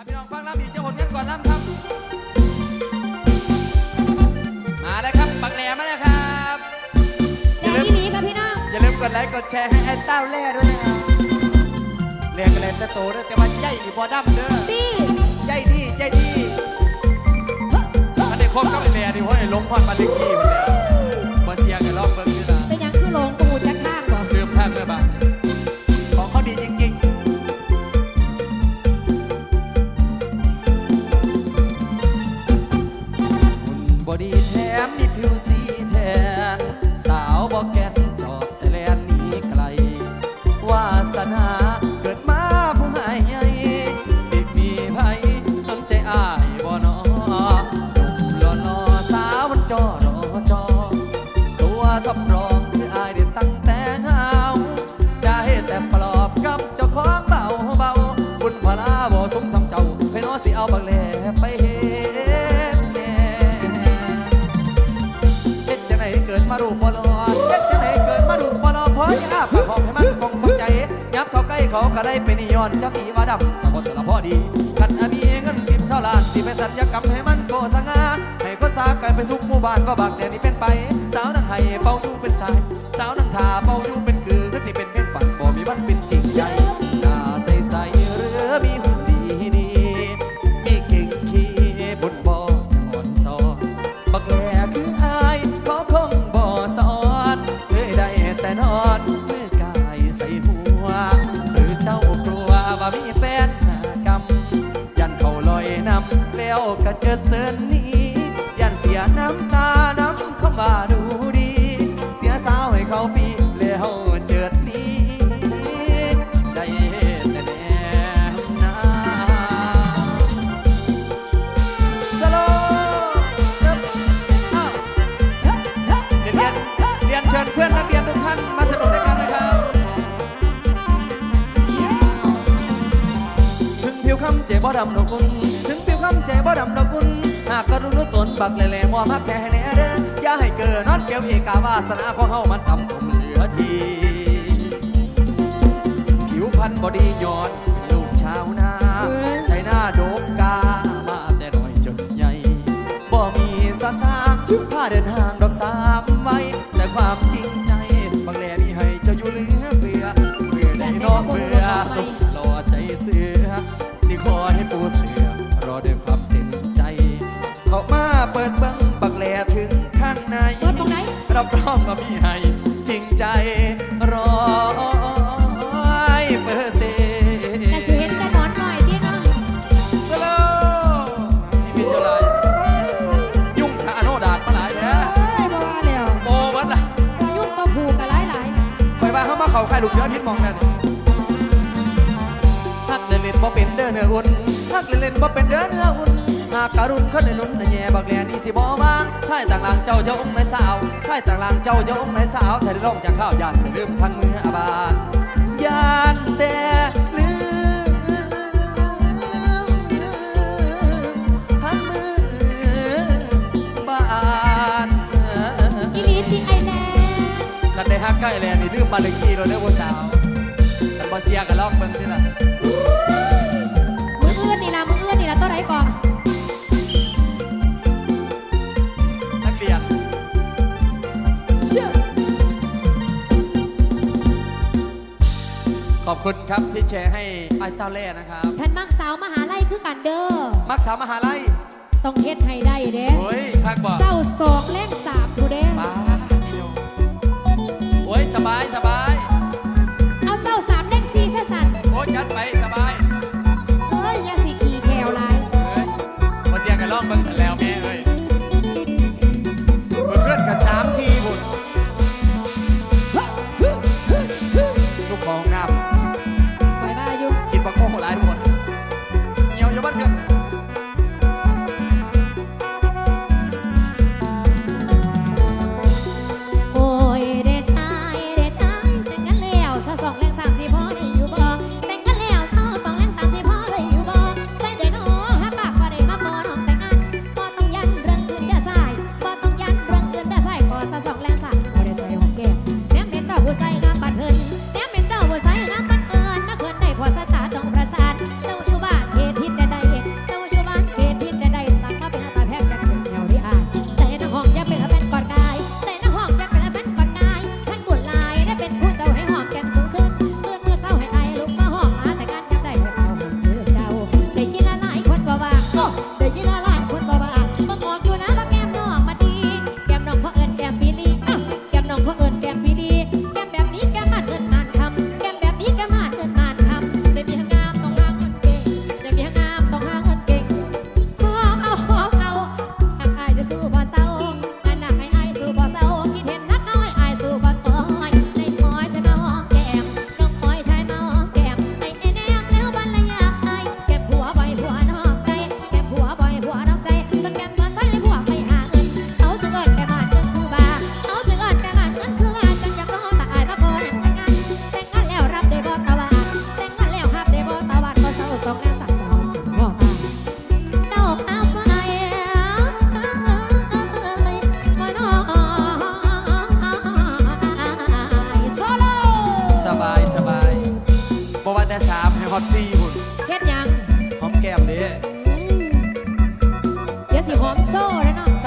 อะพี่น้องฟังลำอีกเจ้าผลงานก่อนลำครับ มาแล้วครับบักแหลมมาแล้วครับแรงที่นี้ค่ะพี่น้องอย่าลืมกดไลค์กดแชร์ให้แอนต้าแล่ด้วยนะครับเรียกกันเลยแต่โตเด้อแต่ว่าใจนี่บ่ดำเด้อดีใจดีใจดีอันนี้ครบกับไอ้แหล่ดิเพราะไอ้ลงพอดมาลิกกี้มันแล้ว เขาก็ได้เป็นนิยอนเจ้าตีว่าดำเจ้าบ่สละพอดีกันอามีเงินสิบเท่าล้านสิไปสัญญกรรมให้มันโกสง่าให้คนสากันไปทุกหมู่บ้านก็บักแต่นี้เป็นไป สาวนังไห้เป่าอยู่เป็นสาย สาวนังทาเป่าอยู่เป็นคือก็สิเป็นเป็นฝันบ่มีวันเป็นจริงใจ บอดีย้อน ลูกเชือพิษมองนั่นฮักเล่นๆบ่เป็นเด้อเนื้ออุ่นฮักเล่นๆบ่เป็นเด้อเนื้ออุ่นหากการุณคนในนุ่นในแย่บักแลนี่สิบ่วางท่ายต่างหลังเจ้าเจ้าองไม่สาวท่ายต่างหลังเจ้าเจ้าองไม่สาวแต่ลงจากข้าวยานลืมทันมืออาบา ล้แลนนี่ลืมาเลยกี้เราเด้อผู้สาวกันบ่เสียกันลองเบิ่งสิล่ะมือเอื่นนี่ละมือเอื่นนี่ละตัวไหนก่อนนักเรียนเชื่อขอบคุณครับที่แชร์ให้ไอ้เต้าแล่นะครับท่านมักสาวมหาลัยคือกันเด้อมักสาวมหาลัยต้องเฮ็ดให้ได้เด้โอ้ยคักบ่เจ้าสองเล่นสามผู้เด้ โอ้ยสบายสบายเอาเจ้าสามเล่นสี่ซะสันโอ้ยจัดไปส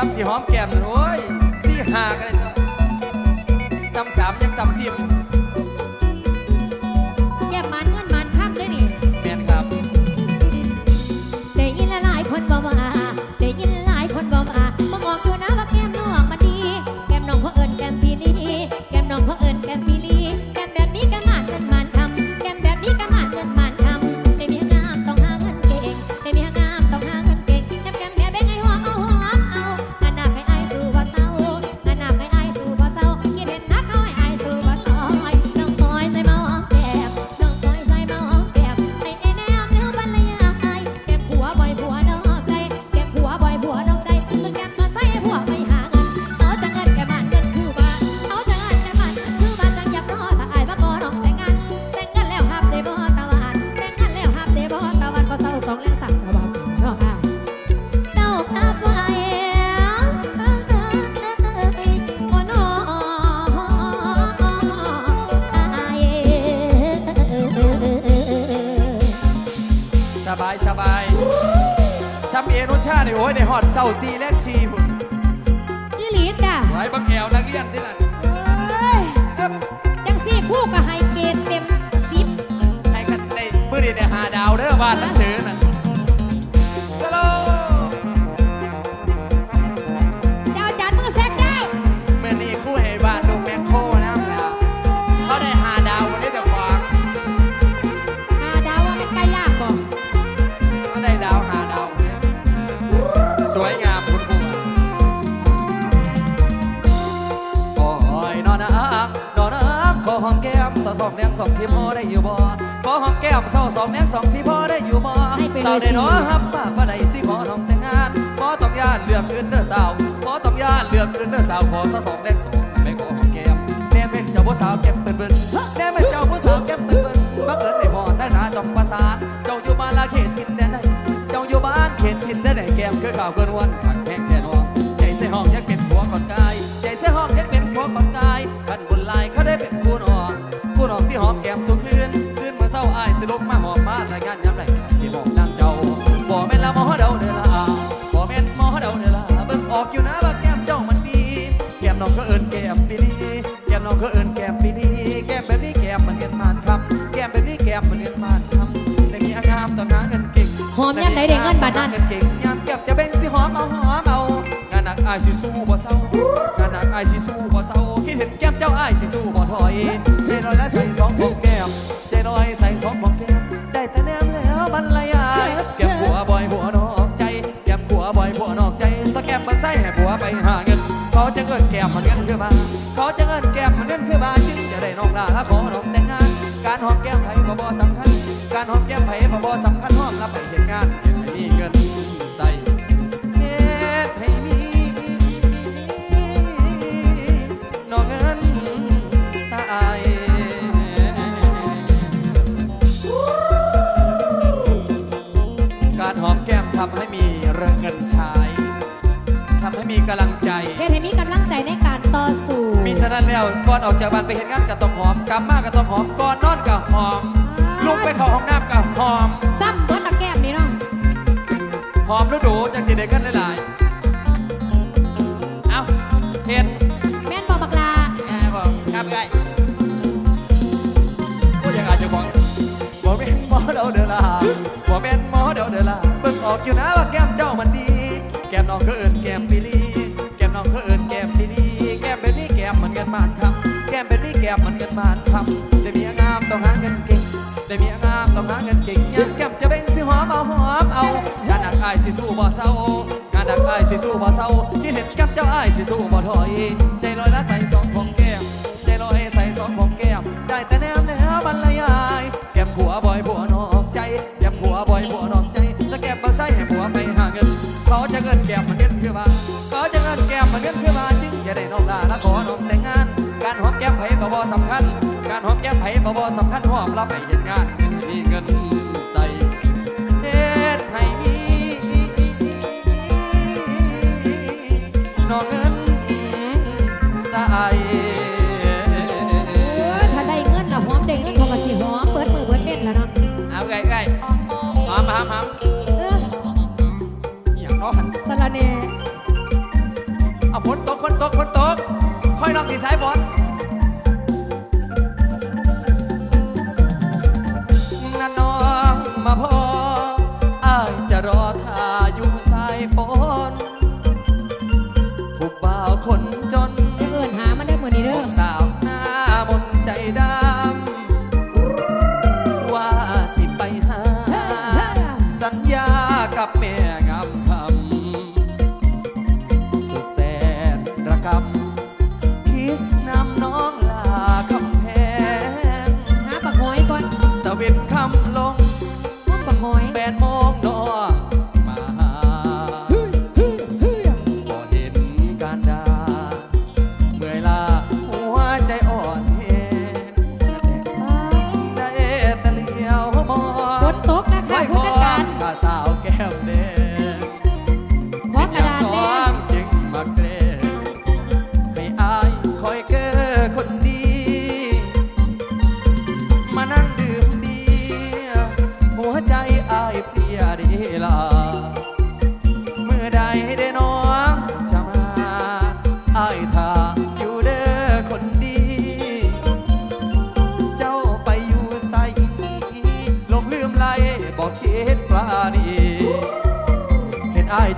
ำสีหอมแก้มโอ้ยสีหากันเลยตัวซ้ำสามยังซ้ำสี่ อ้ยได้หอดเศร้าซีแลกซีพุ่นยี่หลีจ้ะไว้บังแอวนักเรียนที่นั่นเอ้ยเอิ่มจังสี่คู่กับไฮเกรดเต็มสิบให้กันได้มื้อนี้ได้หาดาวเด้อบ้านหนังสือน่ะส สาวสองแดงสองสีพอได้อยู่บ่ขอหอมแก้มสาวสองแดงสองสีพอได้อยู่บ่สาวได้น้อฮับป้าป้าได้สิขอน้องแต่งงานขอต้องย่านเลือกอื่นเด้อสาวขอต้องย่านเลือกอื่นเด้อสาวขอสาวสองแดงสองไม่ขอหอมแก้มแน่เป็นเจ้าผู้สาวแก้มเปิ้นเปิ้นแน่เป็นเจ้าผู้สาวแก้มเปิ้นเปิ้นบังเอิญได้พอสายตาจ้องประสาทเจ้าอยู่บ้านละเขตทินแดนใดเจ้าอยู่บ้านเขตทินได้ไหนแก้มคือข่าวเกินวันขังแห้งแค่น มาหอมมาแต่งานย้ำไหนอายสิหอมนางเจ้าบ่แม่นละหมอเดาเด้อละบ่แม่นหมอเดาเด้อละเบิ่งออกอยู่นะว่าแก้มเจ้ามันดี แก้มน้องก็เอิญแก้มปีนี้แก้มน้องก็เอิญแก้มปีนี้แก้มแบบนี้แก้มมันเงินมานคำแก้มแบบนี้แก้มมันเงินมานคำในมีอางามต้องหาเงินเก่งหอมยามใดได้เงินบาทนั้นเงินเก่งยามเก็บจะเบ่งสิหอมเอาหอมเอางานหนักอายสิสู้บ่เศร้างานหนักอายสิสู้บ่เศร้า ขอเงินแก้มมันเงินคือมาเขาจะเงินแก้มมันเงินคือมาจึงจะได้น้องลาขอน้องแต่งงาน การหอมแก้มไผ่บ่บ่สำคัญ การหอมแก้มไผ่บ่บ่สำคัญหอมละไป ก่อนออกจากบ้านไปเห็นงานก็ต้องหอมกลับมาก็ต้องหอมก่อนนอนก็หอมลุกไปเข้าห้องน้ำก็หอมซ้ำเบิดตะแก้มนี่เนาะหอมฤดูจังสิได้เงินหลายๆเอาเห็นแม่นบ่บักลาแง่บอกครับไอ้ก็ยังอาจจะบอกบ่แม่นหมอเดาเด้อล่ะบ่แม่นหมอเดาเด้อล่ะเบิ่งออกอยู่นะว่าแก้มเจ้ามันดี แก้มน้องก็ นี้มมันเงินานทำได้มีงามต้องหาเงินเก่งได้มีงามต้องหาเงินเก่งยามแก้มจะเบ่งสิหอมเอาหอมเอางานหนักอายสิสู้บ่เศร้างานหนักอายสิสู้บ่เศร้าที่เห็นกับเจ้าอายสิสู้บ่ถอย บ่บ่สำคัญหอมรับไปเห็นงานมีเงินใส่เทศไทยนอกเงินใส่ถ้าได้เงินละหอมได้เงินพอกระสีหอมเปิดมือเปิดเล่นแล้วเนาะเอาไงไงหอมหอมหอมอย่างนอยสารเนเอาฝนตกฝนตกฝนตกค่อยลองติดสายบอล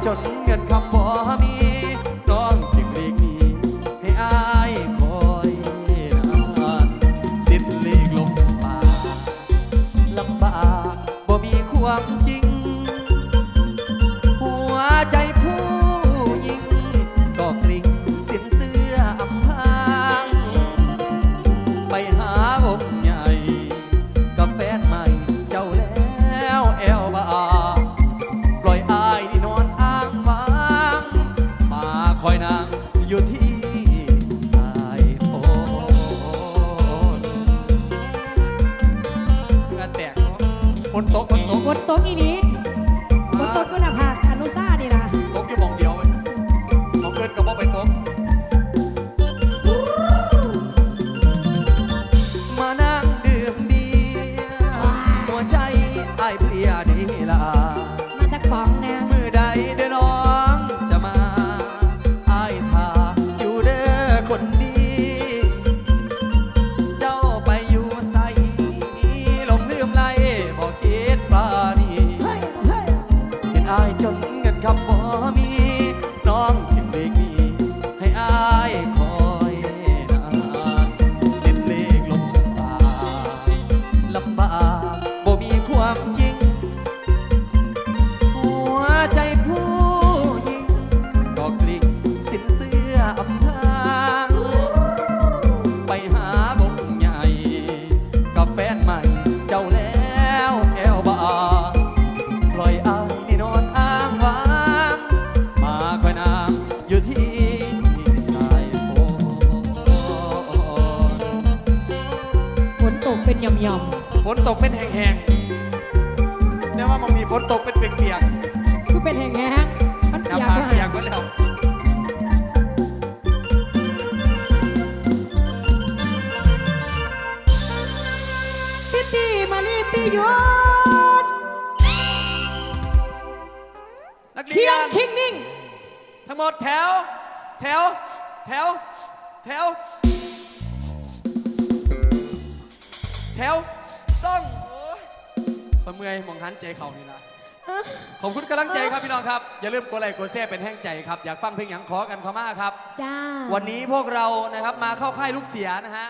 จนเงินคำบอก ยอมฝนตกเป็นแห้งๆแต่ว่ามันมีฝนตกเป็นเปียกๆคือเป็นแห้งๆมันเปียกเปียกหมดแล้วพี่ตีมาลีตียุดนักเรียนคิงนิ่ง ทั้งหมดแถว แถว แถว แถว แถวต้องโอ้เมยมองหันใจเขานี่ละขอบคุณกำลังใจครับพี่น้องครับ อย่าลืมกดไลค์กดแชร์เป็นแห้งใจครับ อยากฟังเพลงหยังขอกันขามากครับ จ้า วันนี้พวกเรานะครับมาเข้าค่ายลูกเสียนะฮะ